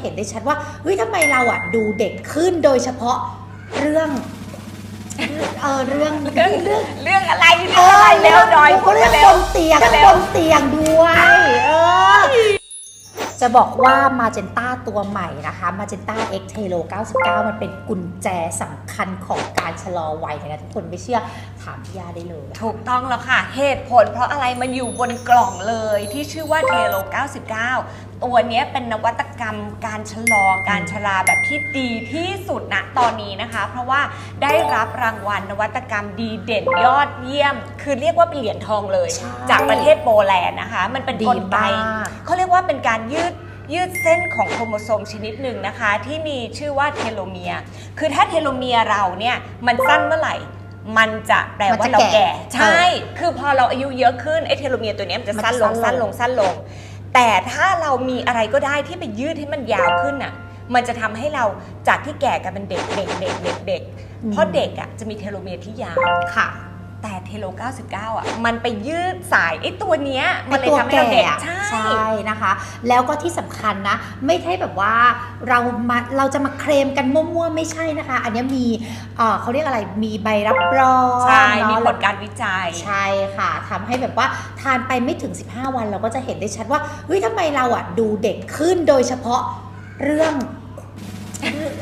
เห็นได้ชัดว่าเฮ้ยทำไมเราอะดูเด็กขึ้นโดยเฉพาะเรื่องเออเรื่องเรื่องเรื่องเรื่องอะไรเรื่องอะไรเร็วหน่อยพูดเรื่องเร็บวนเตียงเร็บวนเตียงด้วยเออจะบอกว่ามาเจนต้าตัวใหม่นะคะมาเจนต้า X t e l o 99 มันเป็นกุญแจสำคัญของการชะลอวัยนะทุกคนไม่เชื่อถามพี่ยาได้เลย ถูกต้องแล้วค่ะ เหตุผลเพราะอะไรมันอยู่บนกล่องเลยที่ชื่อว่าเทโล99 ตัวเนี้ยเป็นนวัตกรรมการชะลอการชราแบบที่ดีที่สุดนะตอนนี้นะคะ เพราะว่าได้รับรางวัลนวัตกรรมดีเด่นยอดเยี่ยม คือเรียกว่าเป็นเหรียญทองเลย ใช่จากประเทศโปแลนด์นะคะ มันเป็นดีกลไกมาก เขาเรียกว่าเป็นการยืดยืดเส้นของโครโมโซมชนิดหนึ่งนะคะ ที่มีชื่อว่าเทโลเมียร์คือถ้าเทโลเมียร์เราเนี่ยมันสั้นเมื่อไหร่ มันจะแปลมันว่าจะเราแก่แก่ใช่ คือพอเราอายุเยอะขึ้นไอ้เทโลเมียร์ตัวเนี้ยมันจะมันจะสั้นลงสั้สั้นนลลง งสั้นลง แต่ถ้าเรามีอะไรก็ได้ที่ไปยืดให้มันยาวขึ้นอะ มันจะทำให้เราจากที่แก่กลายเป็นเด็กเด็กเด็กเด็กเด็กเพราะเด็กอะจะมีเทโลเมียร์ที่ยาว ค่ะ แต่เทโล 99 อะ มันไปยืดสายไอ้ตัวเนี้ยไอ้มันเลยตัวทำให้เราแก่เด็กอะใช่ใช่นะคะ แล้วก็ที่สำคัญนะ ไม่ใช่แบบว่าเรามาเราจะมาเคลมกันมั่วๆ ไม่ใช่นะคะ อันนี้มีเอ่อเขาเรียกอะไรมีใบรับรองใช่เนอะมีผลการวิจัย ใช่ค่ะทำให้แบบว่าทานไปไม่ถึง 15 วันเราก็จะเห็นได้ชัดว่าเฮ้ยทำไมเราอะดูเด็กขึ้นโดยเฉพาะเรื่อง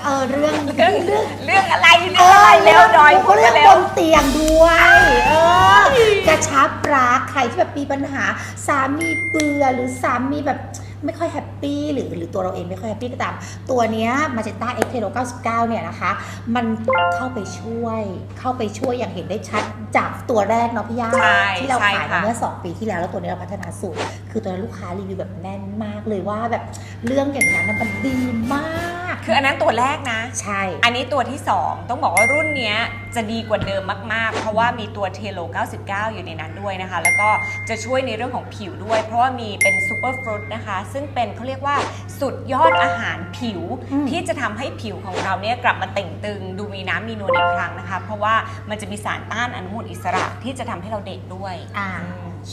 เออเรื่องเรื่องเรื่องเรื่องอะไรเรื่องอะไรเร็วหน่อยพูดเรื่องเร็บวนเตียงด้วย เออกระชับรักใครที่แบบมีปัญหา สามีเบื่อหรือสามีแบบไม่ค่อยแฮปปี้หรือหรือตัวเราเองไม่ค่อยแฮปปี้ก็ตาม ตัวเนี้ยมาเจต้าเอ็กเทโล99 เนี่ยนะคะ มันเข้าไปช่วยเข้าไปช่วยอย่างเห็นได้ชัดจากตัวแรกเนาะพี่ย่าใช่ที่เราใช่ขายมาค่ะเมื่อ 2 ปีที่แล้วแล้วตัวนี้เราพัฒนาสูตร คือตัวนั้นลูกค้ารีวิวแบบแน่นมากเลยว่าแบบเรื่องอย่างนั้นนะมันดีมาก คืออันนั้นตัวแรกนะ ใช่ อันนี้ตัวที่ 2 ต้องบอกว่ารุ่นเนี้ยจะดีกว่าเดิมมากๆ เพราะว่ามีตัวเทโล 99 อยู่ในนั้นด้วยนะคะ แล้วก็จะช่วยในเรื่องของผิวด้วย เพราะว่ามีเป็นซูเปอร์ฟรุตนะคะ ซึ่งเป็นเขาเรียกว่าสุดยอดอาหารผิวอืมที่จะทำให้ผิวของเราเนี่ยกลับมาเต่งตึง ดูมีน้ำมีนวลอีกครั้งนะคะ เพราะว่ามันจะมีสารต้านอนุมูลอิสระที่จะทำให้เราเด็กด้วยอ่า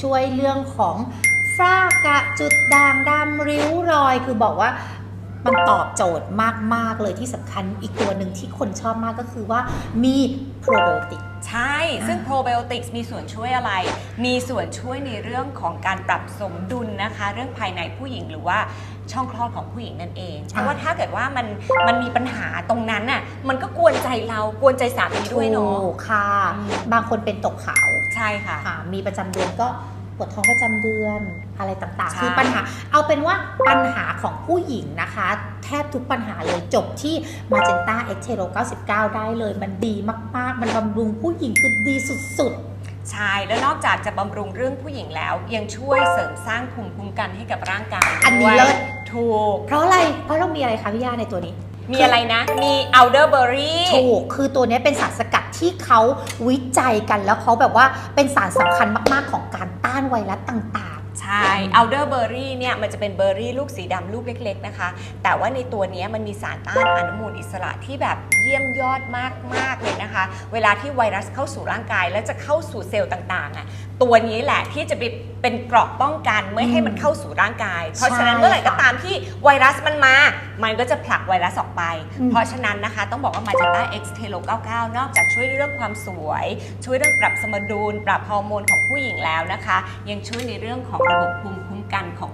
ช่วยเรื่องของฝ้ากระจุดด่างดำริ้วรอย คือบอกว่า มันตอบโจทย์มาก ๆ เลยที่สำคัญอีกตัวหนึ่งที่คนชอบมากก็คือว่ามีโปรไบโอติก ใช่ ซึ่งโปรไบโอติกส์มีส่วนช่วยอะไร มีส่วนช่วยในเรื่องของการปรับสมดุลนะคะ เรื่องภายในผู้หญิงหรือว่าช่องคลอดของผู้หญิงนั่นเอง เพราะว่าถ้าเกิดว่ามันมันมีปัญหาตรงนั้นน่ะ มันก็กวนใจเรา กวนใจสามีด้วยเนาะ ถูกค่ะอืมบางคนเป็นตกขาว ใช่ค่ะ ค่ะมีประจำเดือนก็ ปวดท้องประจำเดือนอะไรต่างใช่ๆคือปัญหา เอาเป็นว่าปัญหาของผู้หญิงนะคะ แทบทุกปัญหาเลยจบที่มาเจนต้าเอ็กเทโร99 ได้เลย มันดีมากๆ มันบำรุงผู้หญิงคือดีสุดใช่ แล้วนอกจากจะบำรุงเรื่องผู้หญิงแล้ว ยังช่วยเสริมสร้างภูมิคุ้มกันให้กับร่างกายอันนี้ด้วยเลิศถูกๆเพราะอะไร เพราะเรามีอะไรคะพี่ย่าในตัวนี้ มีอะไรนะ มี elderberry ถูก คือตัวนี้เป็นสารสกัดที่เขาวิจัยกันแล้วเขาแบบว่าเป็นสารสำคัญมาก ๆ ของการ ต้านไวรัสต่างๆ ใช่ elderberry เนี่ยมันจะเป็นเบอร์รี่ลูกสีดำลูกเล็กๆนะคะ แต่ว่าในตัวนี้มันมีสารต้านอนุมูลอิสระที่แบบเยี่ยมยอดมากๆเลยนะคะ เวลาที่ไวรัสเข้าสู่ร่างกาย แล้วจะเข้าสู่เซลล์ต่างๆอะตัวนี้แหละที่จะเป็นเกราะป้องกันไม่ให้มันเข้าสู่ร่างกาย เพราะฉะนั้นเมื่อไหร่ก็ตามที่ไวรัสมันมามันก็จะผลักไวรัสออกไปอืมเพราะฉะนั้นนะคะ ต้องบอกว่า Magenta X t e l o 99 นอกจากช่วยเรื่องความสวย ช่วยเรื่องปรับสมดุล ปรับฮอร์โมนของผู้หญิงแล้วนะคะ ยังช่วยในเรื่องของระบบภูมิคุ้มกันของ